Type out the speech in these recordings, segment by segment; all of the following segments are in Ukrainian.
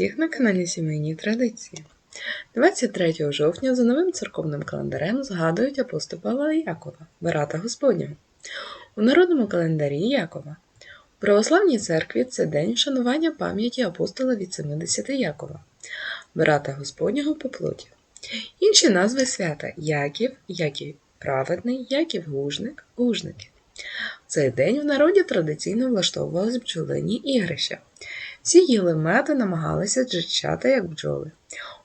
всіх на каналі Сімейні Традиції. 23 жовтня за новим церковним календарем згадують апостола Якова, брата Господнього. У народному календарі Якова. У православній церкві це день вшанування пам'яті апостола від 70 Якова, брата Господнього по плоті. Інші назви свята Яків, Яків праведний, Яків гужник, гужники. В цей день в народі традиційно влаштовувались бджолині ігрища. Всі їли мед і намагалися джичати, як бджоли.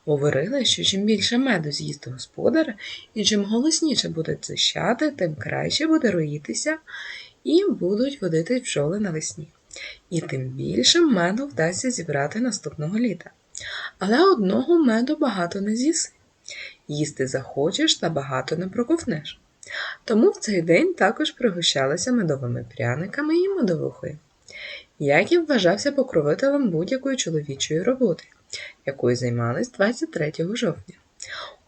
Говорили, що чим більше меду з'їсти господар, і чим голосніше буде дзищати, тим краще буде роїтися і будуть водити бджоли навесні. І тим більше меду вдасться зібрати наступного літа. Але одного меду багато не з'їси. Їсти захочеш та багато не проковнеш. Тому в цей день також пригощалися медовими пряниками і медовухою. Яків вважався покровителем будь-якої чоловічої роботи, якою займались 23 жовтня.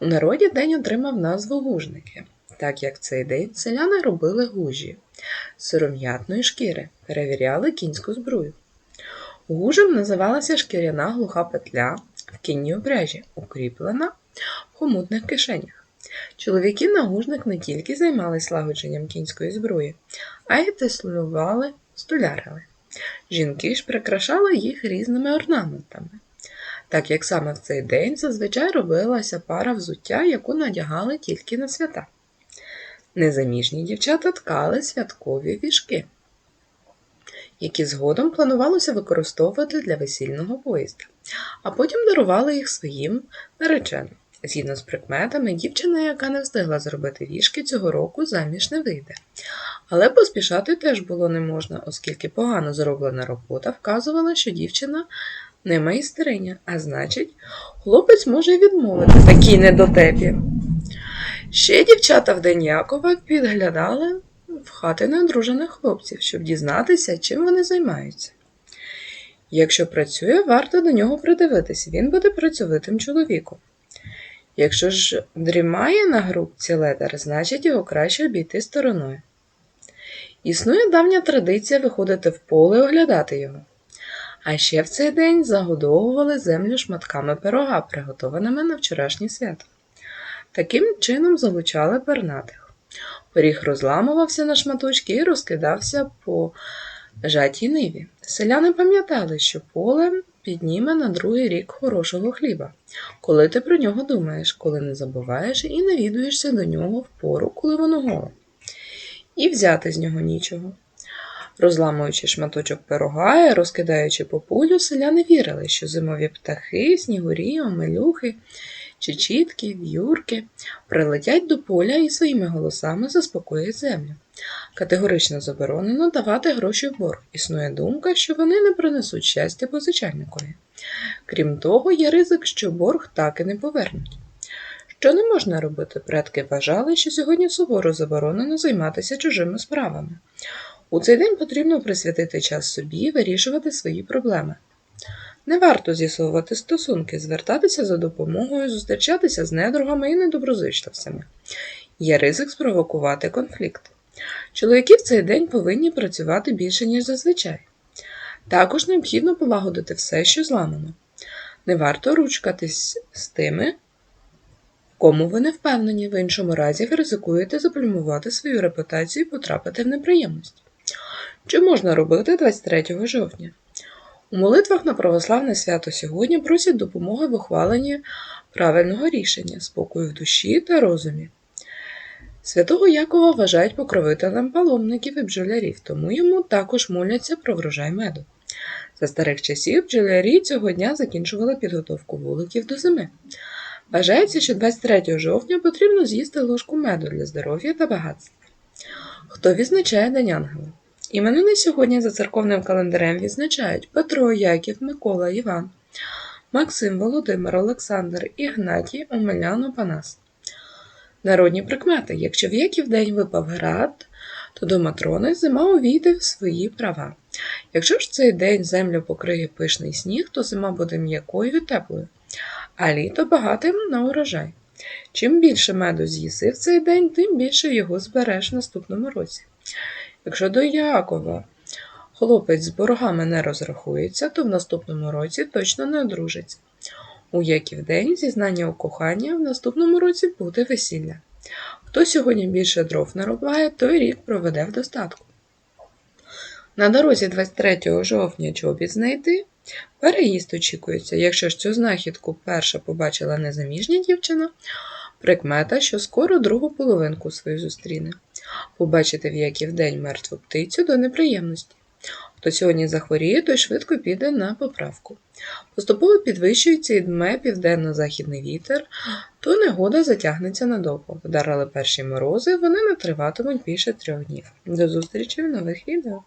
У народі день отримав назву гужники, так як цей день селяни робили гужі з шкіри, перевіряли кінську зброю. Гужем називалася шкіряна глуха петля в кінній обряжі, укріплена в хомутних кишенях. Чоловіки на гужник не тільки займалися лагодженням кінської зброї, а й теслювали, столярили. Жінки ж прикрашали їх різними орнаментами, так як саме в цей день зазвичай робилася пара взуття, яку надягали тільки на свята. Незаміжні дівчата ткали святкові вішки, які згодом планувалося використовувати для весільного поїзда, а потім дарували їх своїм нареченим. Згідно з прикметами, дівчина, яка не встигла зробити вішки, цього року заміж не вийде. Але поспішати теж було не можна, оскільки погано зроблена робота вказувала, що дівчина не майстриня, а значить, хлопець може відмовити такій недотепі. Ще дівчата в день Якова підглядали в хати неодружених хлопців, щоб дізнатися, чим вони займаються. Якщо працює, варто до нього придивитися, він буде працьовитим чоловіком. Якщо ж дрімає на грубці ледар, значить його краще обійти стороною. Існує давня традиція виходити в поле і оглядати його. А ще в цей день загодовували землю шматками пирога, приготованими на вчорашнє свято. Таким чином залучали пернатих. Пиріг розламувався на шматочки і розкидався по жатій ниві. Селяни пам'ятали, що поле підніме на другий рік хорошого хліба, коли ти про нього думаєш, коли не забуваєш і навідуєшся до нього в пору, коли воно голе. І взяти з нього нічого. Розламуючи шматочок пирога і розкидаючи по полю, селяни вірили, що зимові птахи, снігурі, омелюхи, чечітки, в'юрки прилетять до поля і своїми голосами заспокоять землю. Категорично заборонено давати гроші в борг. Існує думка, що вони не принесуть щастя позичальникові. Крім того, є ризик, що борг так і не повернуть. Що не можна робити, предки вважали, що сьогодні суворо заборонено займатися чужими справами. У цей день потрібно присвятити час собі вирішувати свої проблеми. Не варто з'ясовувати стосунки, звертатися за допомогою, зустрічатися з недругами і недоброзичливцями. Є ризик спровокувати конфлікт. Чоловіки в цей день повинні працювати більше, ніж зазвичай. Також необхідно полагодити все, що зламано. Не варто ручкатись з тими, кому ви не впевнені, в іншому разі ви ризикуєте заплюмувати свою репутацію і потрапити в неприємності. Що можна робити 23 жовтня? У молитвах на православне свято сьогодні просять допомоги в ухваленні правильного рішення, спокою в душі та розумі. Святого Якова вважають покровителем паломників і бджолярів, тому йому також моляться про врожай меду. За старих часів бджолярі цього дня закінчували підготовку вуликів до зими. Вважається, що 23 жовтня потрібно з'їсти ложку меду для здоров'я та багатства. Хто відзначає День Ангела? Іменини сьогодні за церковним календарем відзначають Петро, Яків, Микола, Іван, Максим, Володимир, Олександр, Ігнатій, Омелян, Опанас. Народні прикмети. Якщо в Яків день випав град, то до Матрони зима увійде в свої права. Якщо ж цей день землю покриє пишний сніг, то зима буде м'якою і теплою, а літо багатим на урожай. Чим більше меду з'їси в цей день, тим більше його збереш в наступному році. Якщо до Якова Хлопець з боргами не розрахується, то в наступному році точно не одружиться. У Яків день зізнання у коханні, в наступному році буде весілля. Хто сьогодні більше дров нарубає, той рік проведе в достатку. На дорозі 23 жовтня чобіт знайти, переїзд очікується. Якщо ж цю знахідку перша побачила незаміжня дівчина, прикмета, що скоро другу половинку свою зустріне. Побачити в Яків день мертву птицю до неприємності. Хто сьогодні захворіє, той швидко піде на поправку. Поступово підвищується і дме південно-західний вітер, то негода затягнеться надовго. Вдарили перші морози, вони не триватимуть більше трьох днів. До зустрічі в нових відео.